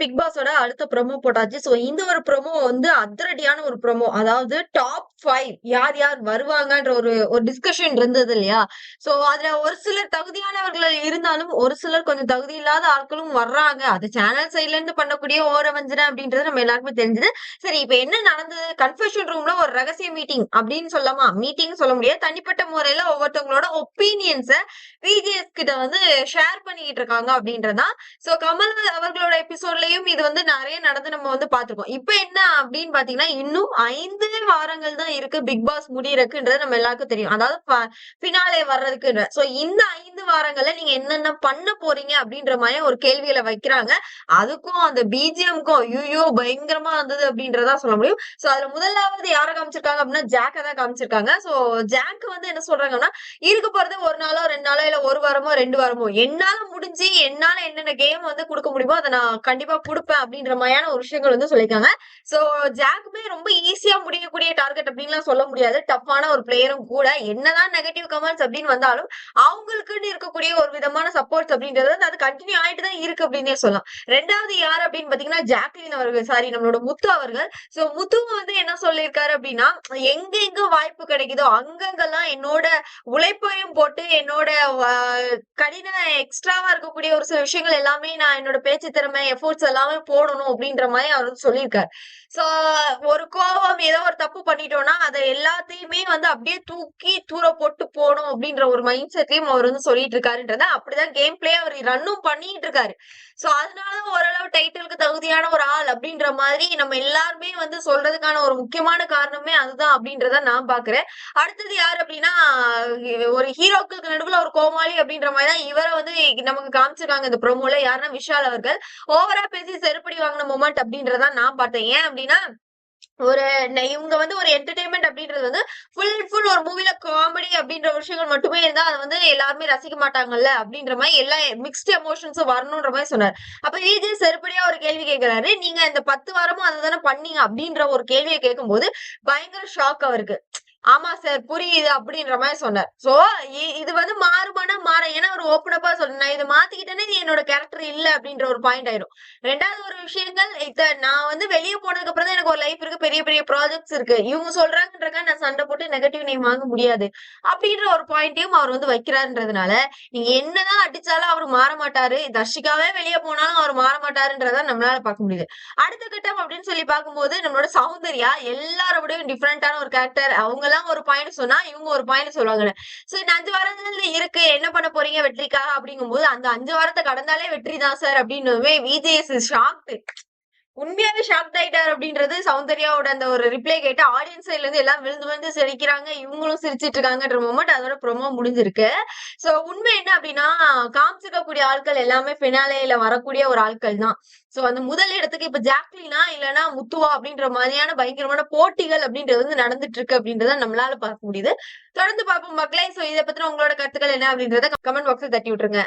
Big பாஸோட அடுத்த promo போட்டாச்சு. So இந்த ஒரு ப்ரொமோ வந்து அதிரடியான ஒரு ப்ரொமோ அதாவது டாப் ஃபைவ் யார் யார் வருவாங்கன்ற ஒரு ஒரு டிஸ்கஷன் இருந்தது இல்லையா? சோ அதுல ஒரு சிலர் தகுதியானவர்கள் இருந்தாலும் ஒரு சிலர் கொஞ்சம் தகுதி இல்லாத ஆட்களும் வர்றாங்க. அது சேனல் சைட்ல இருந்து பண்ணக்கூடிய ஓரவஞ்சனை அப்படின்றது நம்ம எல்லாருக்குமே தெரிஞ்சது. சரி இப்ப என்ன நடந்தது? கன்ஃபெஷன் ரூம்ல ஒரு ரகசிய மீட்டிங் அப்படின்னு சொல்லலாம் மீட்டிங் சொல்ல முடியாது. தனிப்பட்ட முறையில ஒவ்வொருத்தவங்களோட ஒப்பீனியன்ஸ விஜிஎஸ் கிட்ட வந்து ஷேர் பண்ணிட்டு இருக்காங்க அப்படின்றதான் சோ கமல் அவர்களோட எபிசோட்ல எபிசோட்லயும் இது வந்து நிறைய நடந்து நம்ம வந்து பாத்துருக்கோம் இப்ப என்ன அப்படின்னு பாத்தீங்கன்னா இன்னும் ஐந்து வாரங்கள் தான் இருக்கு பிக் பாஸ் முடியறக்குன்றது நம்ம எல்லாருக்கும் தெரியும். அதாவது பினாலே வர்றதுக்கு சோ இந்த ஐந்து வாரங்கள்ல நீங்க என்னென்ன பண்ண போறீங்க அப்படின்ற மாதிரி ஒரு கேள்விகளை வைக்கிறாங்க. அதுக்கும் அந்த பிஜிஎம்க்கும் ஐயோ பயங்கரமா இருந்தது அப்படின்றதா சொல்ல முடியும். சோ அதுல முதலாவது யாரை காமிச்சிருக்காங்க அப்படின்னா ஜாக்க தான் காமிச்சிருக்காங்க. சோ ஜாக் வந்து என்ன சொல்றாங்கன்னா இருக்க போறது ஒரு நாளோ ரெண்டு நாளோ இல்ல ஒரு வாரமோ ரெண்டு வாரமோ என்னால முடிஞ்சு என்னால என்னென்ன கேம் வந்து கொடுக்க முடியுமோ அதை நான் கண்டிப்பா கொடுப்பேன் அப்படின்ற மாதிரியான ஒரு விஷயங்கள் வந்து சொல்லியிருக்காங்க. சோ ஜாக்குமே ரொம்ப ஈஸியா அடிக்கக்கூடிய டார்கெட் அப்படின்லாம் சொல்ல முடியாது. டஃப்பான ஒரு பிளேயரும் கூட என்னதான் நெகட்டிவ் கமெண்ட்ஸ் அப்படின்னு வந்தாலும் அவங்களுக்குன்னு இருக்கக்கூடிய ஒரு விதமான சப்போர்ட்ஸ் அப்படின்றது வந்து அது கண்டினியூ ஆயிட்டு தான் இருக்கு அப்படின்னே சொல்லலாம். ரெண்டாவது யார் அப்படின்னு பாத்தீங்கன்னா ஜாக்லின் அவர்கள். சாரி நம்மளோட முத்து அவர்கள். சோ முத்து வந்து என்ன சொல்லியிருக்காரு அப்படின்னா எங்க எங்க வாய்ப்பு கிடைக்குதோ அங்கங்கெல்லாம் என்னோட உழைப்பையும் போட்டு என்னோட கடின எக்ஸ்ட்ராவா இருக்கக்கூடிய ஒரு சில விஷயங்கள் எல்லாமே நான் என்னோட பேச்சு திறமை எஃபோர்ட்ஸ் எல்லாமே போடணும் அப்படின்ற மாதிரி அவர் வந்து சொல்லியிருக்காரு. சோ ஒரு கோபம் ஏதோ ஒரு தப்பு பண்ணிட்டோம்னா அதை எல்லாத்தையுமே வந்து அப்படியே தூக்கி தூர போட்டு போகணும் அப்படின்ற ஒரு மைண்ட் செட்லயும் அவர் வந்து சொல்லிட்டு இருக்காருன்றது அப்படிதான் கேம் பிளே அவர் ரன்னும் பண்ணிட்டு இருக்காரு சோ அதனால ஓரளவு டைட்டிலுக்கு தகுதியான ஒரு ஆள் அப்படின்ற மாதிரி நம்ம எல்லாருமே வந்து சொல்றதுக்கான ஒரு முக்கியமான காரணமே அதுதான் அப்படின்றத நான் பாக்குறேன். அடுத்தது யாரு அப்படின்னா ஒரு ஹீரோக்களுக்கு நடுவுல ஒரு கோமாளி அப்படின்ற மாதிரி தான் இவரை வந்து நமக்கு காமிச்சிருக்காங்க இந்த ப்ரோமோல யாருன்னா விஷால் அவர்கள். ஓவரா பேசி செருப்படி வாங்கின மொமெண்ட் அப்படின்றதான் நான் பார்த்தேன். ஏன் அப்படின்னா ஒரு இவங்க வந்து ஒரு என்டர்டைன்மெண்ட் அப்படின்றது வந்து ஃபுல் ஃபுல் ஒரு மூவில காமெடி அப்படின்ற விஷயங்கள் மட்டுமே இருந்தா அதை வந்து எல்லாருமே ரசிக்க மாட்டாங்கல்ல அப்படின்ற மாதிரி எல்லா மிக்ஸ்ட் எமோஷன்ஸும் வரணுன்ற மாதிரி சொன்னார். அப்ப விஜய் செருப்படியா ஒரு கேள்வி கேட்கிறாரு நீங்க இந்த பத்து வாரமும் அதை தானே பண்ணீங்க அப்படின்ற ஒரு கேள்வியை கேட்கும்போது பயங்கர ஷாக் அவருக்கு. ஆமா சார் புரியுது அப்படின்ற மாதிரி சொன்னார். சோ இது வந்து மாறுபானா மாற ஏன்னா ஒரு ஓப்பனப்பா சொல்ல நான் இதை மாத்திக்கிட்டேனே இது என்னோட கேரக்டர் இல்ல அப்படின்ற ஒரு பாயிண்ட் ஆயிடும். ரெண்டாவது ஒரு விஷயங்கள் இத நான் வந்து வெளியே போனதுக்கு அப்புறம் தான் எனக்கு ஒரு லைஃப் இருக்கு. பெரிய பெரிய ப்ராஜெக்ட்ஸ் இருக்கு. இவங்க சொல்றாங்கன்றக்கா நான் சண்டை போட்டு நெகட்டிவ் நேம் வாங்க முடியாது. அப்படின்ற ஒரு பாயிண்டையும் அவர் வந்து வைக்கிறாருன்றதுனால நீங்க என்னதான் அடிச்சாலும் அவர் மாற மாட்டாரு. தர்ஷிகாவே வெளியே போனாலும் அவர் மாற மாட்டாருன்றத நம்மளால பார்க்க முடியுது. அடுத்த கட்டம் அப்படின்னு சொல்லி பார்க்கும்போது நம்மளோட சௌந்தர்யா எல்லாரோடையும் டிஃப்ரெண்டான ஒரு கேரக்டர் அவங்க அவங்க ஒரு பாயிண்ட் சொன்னா இவங்க ஒரு பாயிண்ட் சொல்லுவாங்கல்ல சோ இந்த அஞ்சு வாரங்கள்ல இருக்கு என்ன பண்ண போறீங்க வெற்றிக்காக அப்படிங்கும்போது அந்த அஞ்சு வாரத்தை கடந்தாலே வெற்றி தான் சார் அப்படின்னு விஜேஎஸ் ஷாக்கு உண்மையாவே ஷாக் ஆயிட்டார் அப்படின்றது சௌந்தர்யாவோட அந்த ஒரு ரிப்ளை கேட்டு ஆடியன்ஸ் சைட்ல இருந்து எல்லாம் விழுந்து விழுந்து சிரிக்கிறாங்க. இவங்களும் சிரிச்சிட்டு இருக்காங்கன்ற மொமெண்ட் அதோட ப்ரொமோ முடிஞ்சிருக்கு. சோ உண்மை என்ன அப்படின்னா காமிச்சிருக்கக்கூடிய ஆட்கள் எல்லாமே பினாலேல வரக்கூடிய ஒரு ஆட்கள் தான். சோ அந்த முதல் இடத்துக்கு இப்ப ஜாக்லினா இல்லைன்னா முத்துவா அப்படின்ற மாதிரியான பயங்கரமான போட்டிகள் அப்படின்றது வந்து நடந்துட்டு இருக்கு அப்படின்றத நம்மளால பார்க்க முடியுது. தொடர்ந்து பார்ப்போம் மக்களே. சோ இதை பத்தின உங்களோட கருத்துக்கள் என்ன அப்படின்றத கமெண்ட் பாக்ஸ்ல தட்டி விட்டுருங்க.